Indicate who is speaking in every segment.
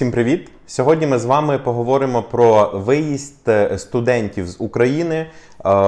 Speaker 1: Всім привіт! Сьогодні ми з вами поговоримо про виїзд е, студентів з України. Е,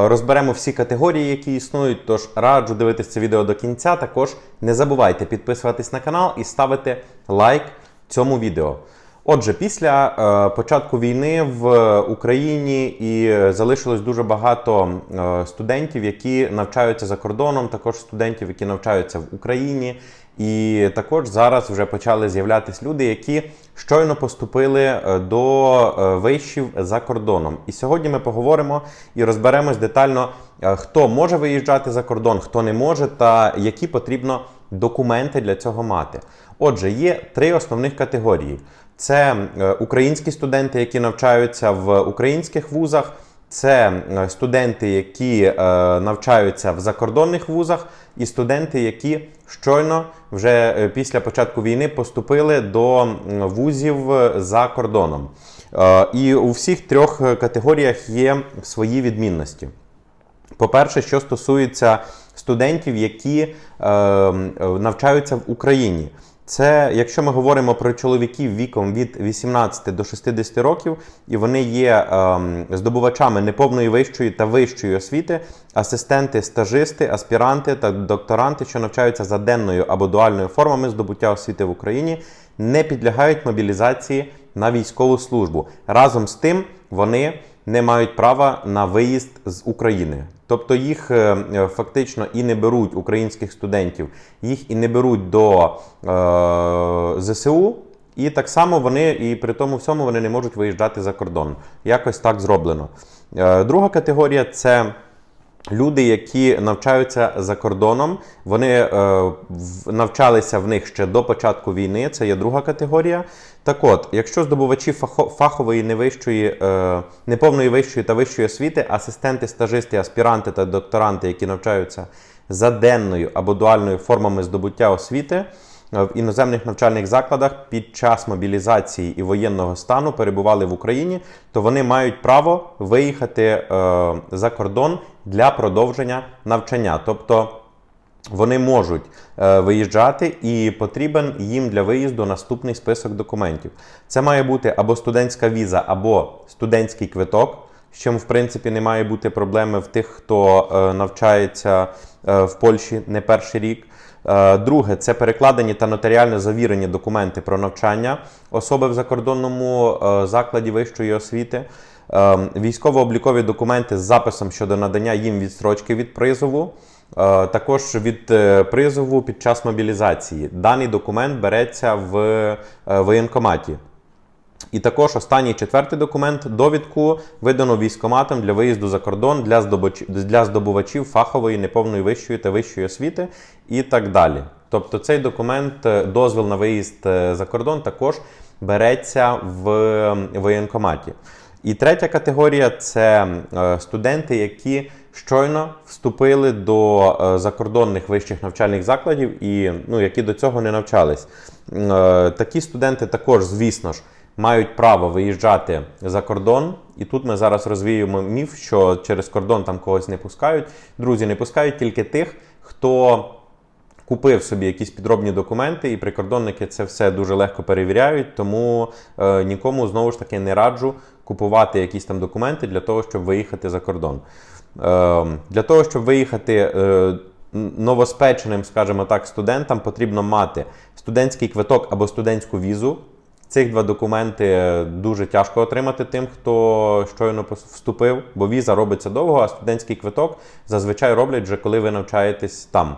Speaker 1: Розберемо всі категорії, які існують. Тож раджу дивитися це відео до кінця. Також не забувайте підписуватись на канал і ставити лайк цьому відео. Отже, після е, початку війни в Україні і е, залишилось дуже багато е, студентів, які навчаються за кордоном, також студентів, які навчаються в Україні. І також зараз вже почали з'являтися люди, які щойно поступили е, до е, вишів за кордоном. І сьогодні ми поговоримо і розберемось детально, хто може виїжджати за кордон, хто не може, та які потрібно документи для цього мати. Отже, є три основних категорії: це е, українські студенти, які навчаються в українських вузах. Це е, студенти, які е, навчаються в закордонних вузах, і студенти, які щойно вже після початку війни поступили до вузів за кордоном. І у всіх трьох категоріях є свої відмінності. По-перше, що стосується студентів, які е, навчаються в Україні. Це якщо ми говоримо про чоловіків віком від 18 до 60 років, і вони є е, здобувачами неповної вищої та вищої освіти, асистенти, стажисти, аспіранти та докторанти, що навчаються за денною або дуальною формами здобуття освіти в Україні, не підлягають мобілізації на військову службу. Разом з тим вони не мають права на виїзд з України. Тобто їх е, е, фактично і не беруть українських студентів, їх і не беруть до е, ЗСУ, і так само вони, і при тому всьому вони не можуть виїжджати за кордон. Якось так зроблено. Е, друга категорія це. Люди, які навчаються за кордоном, вони е, навчалися в них ще до початку війни. Це є друга категорія. Так от, якщо здобувачі фахової невищої, е, неповної вищої та вищої освіти, асистенти, стажисти, аспіранти та докторанти, які навчаються за денною або дуальною формами здобуття освіти, в іноземних навчальних закладах під час мобілізації і воєнного стану перебували в Україні, то вони мають право виїхати е, за кордон для продовження навчання. Тобто вони можуть е, виїжджати, і потрібен їм для виїзду наступний список документів. Це має бути або студентська віза, або студентський квиток. З чим, в принципі, не має бути проблеми в тих, хто е, навчається е, в Польщі не перший рік. Е, Друге, це перекладені та нотаріально завірені документи про навчання особи в закордонному е, закладі вищої освіти, Е, військово-облікові документи з записом щодо надання їм відстрочки від призову, також від призову під час мобілізації. Даний документ береться в воєнкоматі. І також останній четвертий документ довідку видано військоматом для виїзду за кордон для, здобуч... для здобувачів фахової неповної вищої та вищої освіти і так далі. Тобто цей документ, е, дозвіл на виїзд е, за кордон, також береться в воєнкоматі. І третя категорія це е, студенти, які щойно вступили до закордонних вищих навчальних закладів і ну, які до цього не навчались. Такі студенти також, звісно ж, мають право виїжджати за кордон. І тут ми зараз розвіємо міф, що через кордон там когось не пускають. Друзі, не пускають тільки тих, хто купив собі якісь підробні документи, і прикордонники це все дуже легко перевіряють. Тому е, нікому знову ж таки не раджу купувати якісь там документи для того, щоб виїхати за кордон. Е, для того, щоб виїхати. Е, Новоспеченим, скажімо так, студентам потрібно мати студентський квиток або студентську візу. Цих два документи дуже тяжко отримати тим, хто щойно вступив, бо віза робиться довго, а студентський квиток зазвичай роблять вже коли ви навчаєтесь там.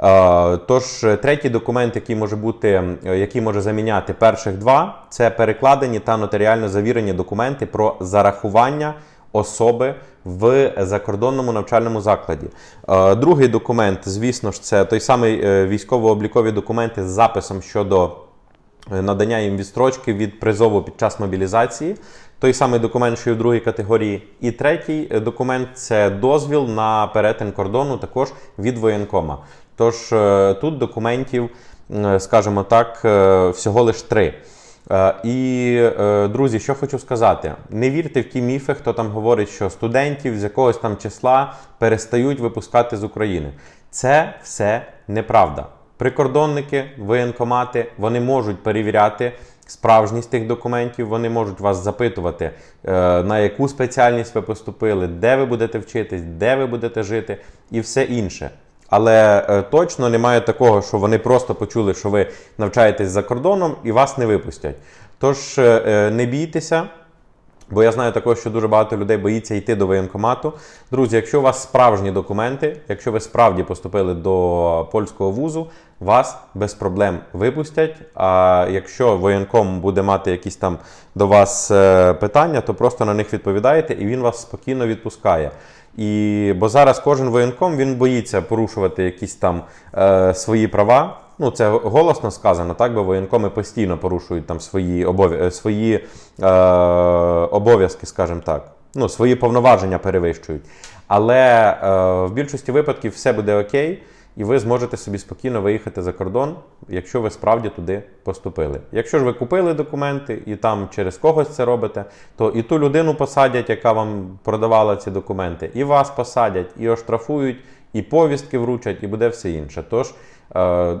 Speaker 1: Е, Тож, е, третій документ, який може бути, е, який може заміняти перших два, це перекладені та нотаріально завірені документи про зарахування особи в закордонному навчальному закладі. Другий документ, звісно ж, це той самий військово-облікові документи з записом щодо надання їм відстрочки від призову під час мобілізації. Той самий документ, що і в другій категорії. І третій е, документ це дозвіл на перетин кордону також від воєнкома. Тож е, тут документів, е, скажімо так, всього лиш три. І, друзі, що хочу сказати: не вірте в ті міфи, хто там говорить, що студентів з якогось там числа перестають випускати з України. Це все неправда. Прикордонники, воєнкомати вони можуть перевіряти справжність тих документів. Вони можуть вас запитувати, е, на яку спеціальність ви поступили, де ви будете вчитись, де ви будете жити і все інше. Але е, точно немає такого, що вони просто почули, що ви навчаєтесь за кордоном і вас не випустять. Тож е, не бійтеся. Бо я знаю також, що дуже багато людей боїться йти до воєнкомату. Друзі, якщо у вас справжні документи, якщо ви справді поступили до польського вузу, вас без проблем випустять. А якщо воєнком буде мати якісь там до вас е, питання, то просто на них відповідаєте і він вас спокійно відпускає. І бо зараз кожен воєнком він боїться порушувати якісь там е, свої права. Ну, це голосно сказано, так, бо воєнкоми постійно порушують там свої, обов... е, свої е, обов'язки, скажімо так. Ну, свої повноваження перевищують. Але е, в більшості випадків все буде окей, і ви зможете собі спокійно виїхати за кордон, якщо ви справді туди поступили. Якщо ж ви купили документи і там через когось це робите, то і ту людину посадять, яка вам продавала ці документи, і вас посадять, і оштрафують, і повістки вручать, і буде все інше. Тож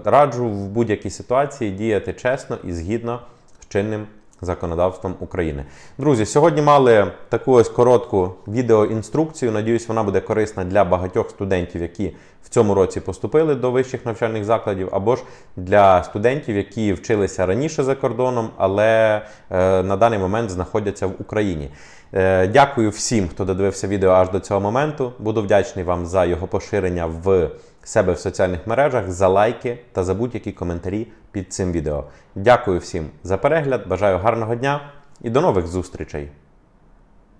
Speaker 1: раджу в будь-якій ситуації діяти чесно і згідно з чинним законодавством України. Друзі, сьогодні мали таку ось коротку відеоінструкцію. Надіюсь, вона буде корисна для багатьох студентів, які в цьому році поступили до вищих навчальних закладів, або ж для студентів, які вчилися раніше за кордоном, але е, на даний момент знаходяться в Україні. Е, Дякую всім, хто додивився відео аж до цього моменту. Буду вдячний вам за його поширення в себе в соціальних мережах, за лайки та за будь-які коментарі під цим відео. Дякую всім за перегляд, бажаю гарного дня і до нових зустрічей!